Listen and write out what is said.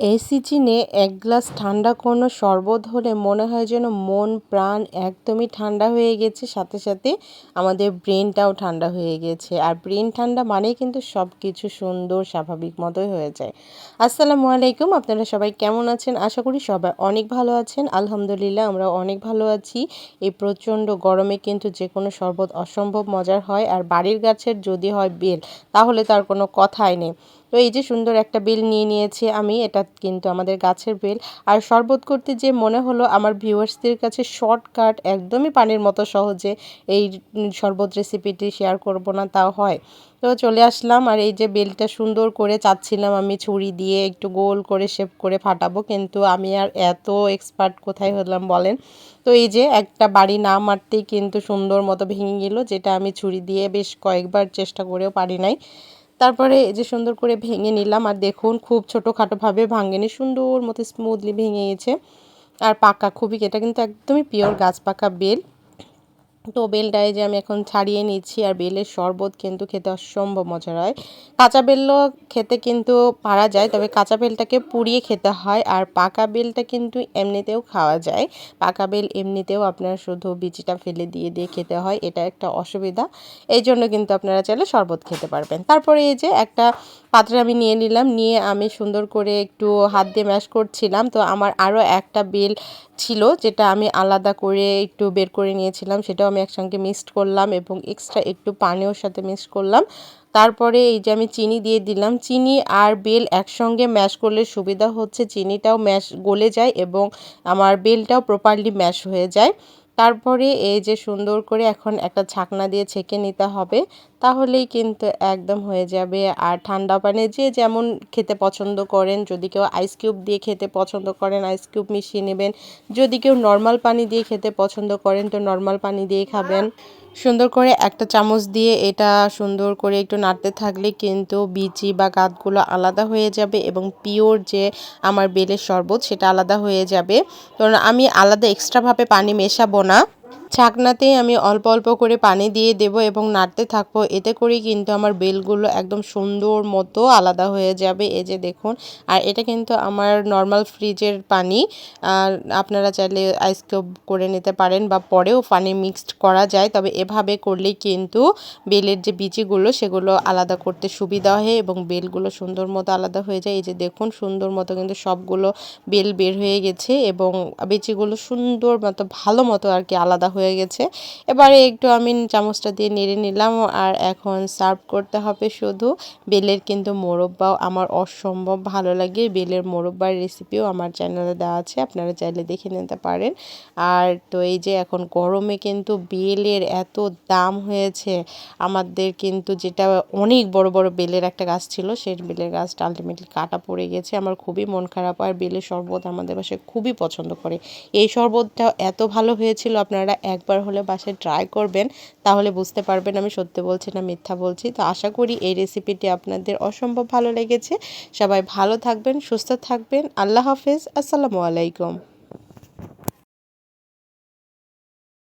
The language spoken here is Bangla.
এই সিজনে এক গ্লাস ঠান্ডা কোনো শরবত হলে মনে হয় যেন মন, প্রাণ একদমই ঠান্ডা হয়ে গেছে। সাথে সাথে আমাদের ব্রেনটাও ঠান্ডা হয়ে গেছে। আর ব্রেন ঠান্ডা মানেই কিন্তু সব কিছু সুন্দর, স্বাভাবিক মতোই হয়ে যায়। আসসালামু আলাইকুম। আপনারা সবাই কেমন আছেন? আশা করি সবাই অনেক ভালো আছেন। আলহামদুলিল্লাহ, আমরা অনেক ভালো আছি। এই প্রচণ্ড গরমে কিন্তু যে কোনো শরবত অসম্ভব মজার হয়। আর বাড়ির গাছের যদি হয় বেল, তাহলে তার কোনো কথাই নেই। তো এই যে সুন্দর একটা বেল নিয়ে নিয়েছি আমি, এটা কিন্তু আমাদের গাছের বেল। আর শরবত করতে যে মনে হলো আমার ভিউয়ার্সদের কাছে শর্টকাট, একদমই পানির মতো সহজে এই শরবত রেসিপিটি শেয়ার করব না, তাও হয়। তো চলে আসলাম, আর এই যে বেলটা সুন্দর করে চাচ্ছিলাম আমি ছুরি দিয়ে একটু গোল করে শেপ করে ফাটাবো, কিন্তু আমি আর এত এক্সপার্ট কোথায় হলাম বলেন? তো এই যে একটা বাড়ি না মারতেই কিন্তু সুন্দর মতো ভেঙে গেল, যেটা আমি ছুরি দিয়ে বেশ কয়েকবার চেষ্টা করেও পারি নাই। তারপরে যে সুন্দর করে ভেঙে নিলাম, আর দেখুন খুব ছোটোখাটোভাবে ভাঙেনি, সুন্দর মতো স্মুথলি ভেঙে গেছে। আর পাকা খুবই, এটা কিন্তু একদমই পিওর গাছ পাকা বেল। তো বেলটায় যে আমি এখন ছাড়িয়ে নিচ্ছি আর বেলের শরবত কিন্তু খেতে অসম্ভব মজার হয়। কাঁচা বেলও খেতে কিন্তু পারা যায়, তবে কাঁচা বেলটাকে পুড়িয়ে খেতে হয় আর পাকা বেলটা কিন্তু এমনিতেও খাওয়া যায়। পাকা বেল এমনিতেও আপনার শুধু বিচিটা ফেলে দিয়ে দিয়ে খেতে হয়, এটা একটা অসুবিধা। এই জন্য কিন্তু আপনারা চাইলে শরবত খেতে পারবেন। তারপরে এই যে একটা পাত্রে আমি নিয়ে নিলাম, নিয়ে আমি সুন্দর করে একটু হাত দিয়ে ম্যাশ করছিলাম। তো আমার আরও একটা বেল ছিল, যেটা আমি আলাদা করে একটু বের করে নিয়েছিলাম, সেটাও আমি একসঙ্গে মিক্সড করলাম এবং এক্সট্রা একটু পানীয়র সাথে মিক্সড করলাম। তারপরে এই যে আমি চিনি দিয়ে দিলাম, চিনি আর বেল একসঙ্গে ম্যাশ করলে সুবিধা হচ্ছে, চিনিটাও ম্যাশ গলে যায় এবং আমার বেলটাও প্রপারলি ম্যাশ হয়ে যায়। তারপরে এই যে সুন্দর করে এখন একটা ছাকনা দিয়ে ছেঁকে নিতে হবে, তাহলেই কিন্তু একদম হয়ে যাবে। আর ঠান্ডা পানি যে যেমন খেতে পছন্দ করেন, যদি কেউ আইস কিউব দিয়ে খেতে পছন্দ করেন আইস কিউব মিশিয়ে নেবেন। যদি কেউ নর্মাল পানি দিয়ে খেতে পছন্দ করেন, তো নর্মাল পানি দিয়ে খাবেন। সুন্দর করে একটা চামচ দিয়ে এটা সুন্দর করে একটু নাড়তে থাকলে কিন্তু বিচি বা গাতগুলো আলাদা হয়ে যাবে এবং পিওর যে আমার বেলের শরবত, সেটা আলাদা হয়ে যাবে। তো আমি আলাদা এক্সট্রাভাবে পানি মেশাবো না। ছাকনাতেই আমি অল্প অল্প করে পানি দিয়ে দেব এবং নাড়তে থাকব। এতে করেই কিন্তু আমার বেলগুলো একদম সুন্দর মতো আলাদা হয়ে যাবে। এই যে দেখুন, আর এটা কিন্তু আমার নর্মাল ফ্রিজের পানি। আপনারা চাইলে আইস কিউব করে নিতে পারেন বা পরেও পানি মিক্সড করা যায়। তবে এভাবে করলেই কিন্তু বেলের যে বিচিগুলো সেগুলো আলাদা করতে সুবিধা হয় এবং বেলগুলো সুন্দর মতো আলাদা হয়ে যায়। এই যে দেখুন, সুন্দর মতো কিন্তু সবগুলো বেল বের হয়ে গেছে এবং বিচিগুলো সুন্দর মতো, ভালো মতো আর কি আলাদা হয়ে গেছে। এবারে একটু আমি চামচটা দিয়ে নেড়ে নিলাম আর এখন সার্ভ করতে হবে শুধু বেলের কিন্তু মোরব্বাও আমার অসম্ভব ভালো লাগে। বেলের মোরব্বার রেসিপিও আমার চ্যানেলে দেওয়া আছে, আপনারা চাইলে দেখে নিতে পারেন। আর তো এই যে এখন গরমে কিন্তু বেলের এত দাম হয়েছে, আমাদের কিন্তু যেটা অনেক বড় বড় বেলের একটা গাছ ছিল, সেই বেলের গাছটা আলটিমেটলি কাটা পড়ে গেছে। আমার খুবই মন খারাপ আর বেলের শরবত আমাদের বাসায় খুবই পছন্দ করে। এই শরবতটা এত ভালো হয়েছিল, আপনারা একবার হলে বাসায় ট্রাই করবেন, তাহলে বুঝতে পারবেন আমি সত্যি বলছি না মিথ্যা বলছি। তো আশা করি এই রেসিপিটি আপনাদের অসম্ভব ভালো লেগেছে। সবাই ভালো থাকবেন, সুস্থ থাকবেন। আল্লাহ হাফেজ। আসসালামু আলাইকুম।